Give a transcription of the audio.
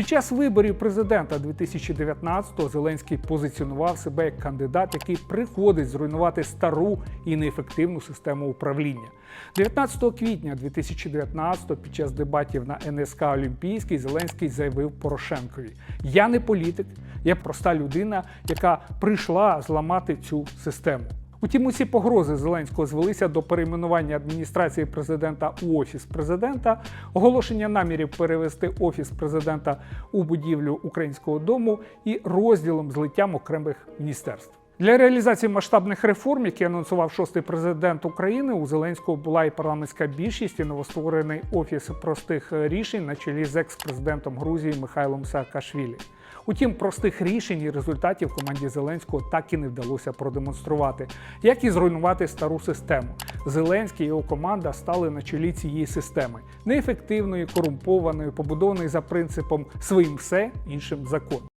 Під час виборів президента 2019-го Зеленський позиціонував себе як кандидат, який приходить зруйнувати стару і неефективну систему управління. 19 квітня 2019-го під час дебатів на НСК Олімпійський Зеленський заявив Порошенкові: Я не політик, я проста людина, яка прийшла зламати цю систему. Утім, усі погрози Зеленського звелися до перейменування адміністрації президента у офіс президента, оголошення намірів перевести офіс президента у будівлю українського дому і розділом злиттям окремих міністерств. Для реалізації масштабних реформ, які анонсував шостий президент України, у Зеленського була і парламентська більшість, і новостворений офіс простих рішень на чолі з екс-президентом Грузії Михайлом Саакашвілі. Утім, простих рішень і результатів команді Зеленського так і не вдалося продемонструвати, як і зруйнувати стару систему. Зеленський і його команда стали на чолі цієї системи неефективної, корумпованої, побудованої за принципом своїм все іншим закон.